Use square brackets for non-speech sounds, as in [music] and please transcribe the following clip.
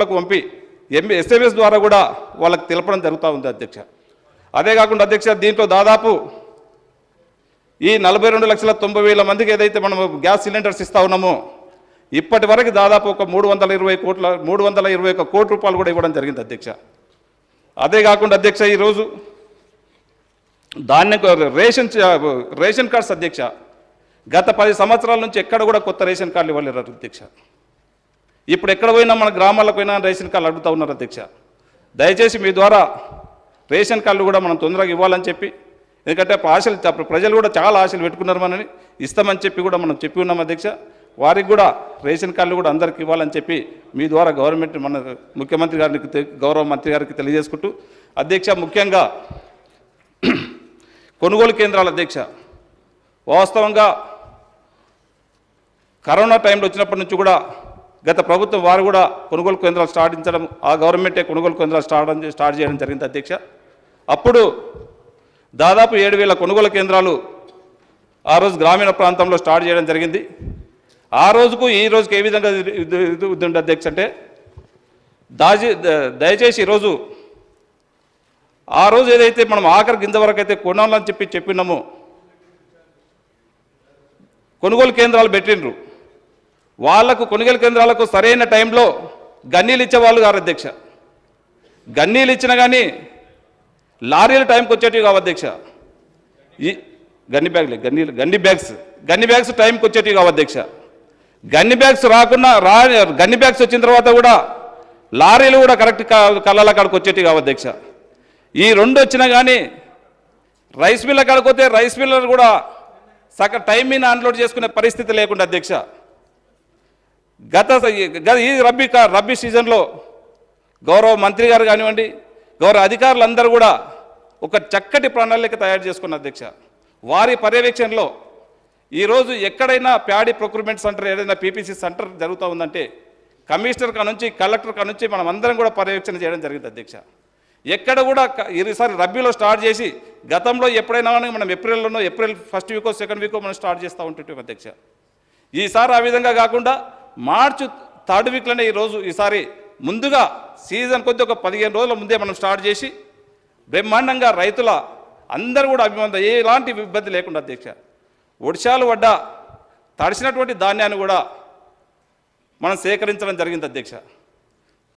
లకు పంపి MB SMS ద్వారా కూడా వాళ్ళకి తెలపడం జరుగుతూ ఉంది అధ్యక్ష. అదే కాకుండా అధ్యక్ష దీంట్లో దాదాపు ఈ నలభై రెండు లక్షల తొంభై వేల మందికి ఏదైతే మనం గ్యాస్ సిలిండర్స్ ఇస్తా ఉన్నామో ఇప్పటి వరకు దాదాపు ఒక మూడు వందల ఇరవై కోట్ల మూడు వందల ఇరవై ఒక కోటి రూపాయలు కూడా ఇవ్వడం జరిగింది అధ్యక్ష. అదే కాకుండా అధ్యక్ష ఈరోజు దాన్ని రేషన్ రేషన్ కార్డ్స్ అధ్యక్ష గత పది సంవత్సరాల నుంచి ఎక్కడ కూడా కొత్త రేషన్ కార్డులు ఇవ్వలేరు అధ్యక్ష. ఇప్పుడు ఎక్కడ పోయినా మన గ్రామాలకు పోయినా రేషన్ కార్డులు అడుగుతూ ఉన్నారు అధ్యక్ష. దయచేసి మీ ద్వారా రేషన్ కార్డులు కూడా మనం తొందరగా ఇవ్వాలని చెప్పి ఎందుకంటే ఆశలు చ- ప్రజలు కూడా చాలా ఆశలు పెట్టుకున్నారు మనని ఇస్తామని చెప్పి కూడా మనం చెప్పి ఉన్నాం అధ్యక్ష. వారికి కూడా రేషన్ కార్డులు కూడా అందరికి ఇవ్వాలని చెప్పి మీ ద్వారా గవర్నమెంట్ మన ముఖ్యమంత్రి గారికి గౌరవ మంత్రి గారికి తెలియజేసుకుంటూ అధ్యక్ష ముఖ్యంగా [clears throat] కొనుగోలు కేంద్రాల అధ్యక్ష. వాస్తవంగా కరోనా టైంలో వచ్చినప్పటి నుంచి కూడా గత ప్రభుత్వం వారు కూడా కొనుగోలు కేంద్రాలు స్టార్టించడం ఆ గవర్నమెంటే కొనుగోలు కేంద్రాలు స్టార్ట్ స్టార్ట్ చేయడం జరిగింది అధ్యక్ష. అప్పుడు దాదాపు ఏడు వేల కొనుగోలు కేంద్రాలు ఆ రోజు గ్రామీణ ప్రాంతంలో స్టార్ట్ చేయడం జరిగింది. ఆ రోజుకు ఈ రోజుకి ఏ విధంగా ఇది- ఉంది అధ్యక్ష అంటే దాచి దయచేసి ఈరోజు ఆ రోజు ఏదైతే మనం ఆఖరి గింజ వరకు అయితే కొనాలని చెప్పి చెప్పినామో కొనుగోలు కేంద్రాలు పెట్టిండ్రు. వాళ్ళకు కొనుగోలు కేంద్రాలకు సరైన టైంలో గన్నీలు ఇచ్చేవాళ్ళు గారు అధ్యక్ష. గన్నీలు ఇచ్చినా కానీ లారీలు టైంకి వచ్చేటివి కావు అధ్యక్ష. ఈ గన్ని బ్యాగ్లే గన్నీలు గన్ని బ్యాగ్స్ గన్ని బ్యాగ్స్ టైంకి వచ్చేటివి కావు అధ్యక్ష. గన్ని బ్యాగ్స్ రాకుండా రా గన్ని బ్యాగ్స్ వచ్చిన తర్వాత కూడా లారీలు కూడా కరెక్ట్ కళ్ళ కాడికి వచ్చేటివి కావు అధ్యక్ష. ఈ రెండు వచ్చినా కానీ రైస్ మిల్ల కాడికి రైస్ మిల్లర్ కూడా సగం టైం మీద అన్లోడ్ చేసుకునే పరిస్థితి లేకుండా అధ్యక్ష. గత గత ఈ రబ్బీ కా- రబ్బీ సీజన్లో గౌరవ మంత్రి గారు కానివ్వండి గౌరవ అధికారులందరూ కూడా ఒక చక్కటి ప్రణాళిక తయారు చేసుకున్న అధ్యక్ష. వారి పర్యవేక్షణలో ఈరోజు ఎక్కడైనా ప్యాడీ ప్రొక్యూర్మెంట్ సెంటర్ ఏదైనా పీపీసీ సెంటర్ జరుగుతూ ఉందంటే కమిషనర్ కా నుంచి కలెక్టర్ కా నుంచి మనం అందరం కూడా పర్యవేక్షణ చేయడం జరిగింది అధ్యక్ష. ఎక్కడ కూడా ఈసారి రబ్బీలో స్టార్ట్ చేసి గతంలో ఎప్పుడైనా కానీ మనం ఏప్రిల్లోనో ఏప్రిల్ ఫస్ట్ వీకో సెకండ్ వీకో మనం స్టార్ట్ చేస్తూ ఉంటుంటాం అధ్యక్ష. ఈసారి ఆ విధంగా కాకుండా మార్చ్ థర్డ్ వీక్లోనే ఈరోజు ఈసారి ముందుగా సీజన్ కొద్ది ఒక పదిహేను రోజుల ముందే మనం స్టార్ట్ చేసి బ్రహ్మాండంగా రైతుల అందరూ కూడా అభిమందం ఎలాంటి ఇబ్బంది లేకుండా అధ్యక్ష. ఒడిశాలు వడ్డ తడిసినటువంటి ధాన్యాన్ని కూడా మనం సేకరించడం జరిగింది అధ్యక్ష.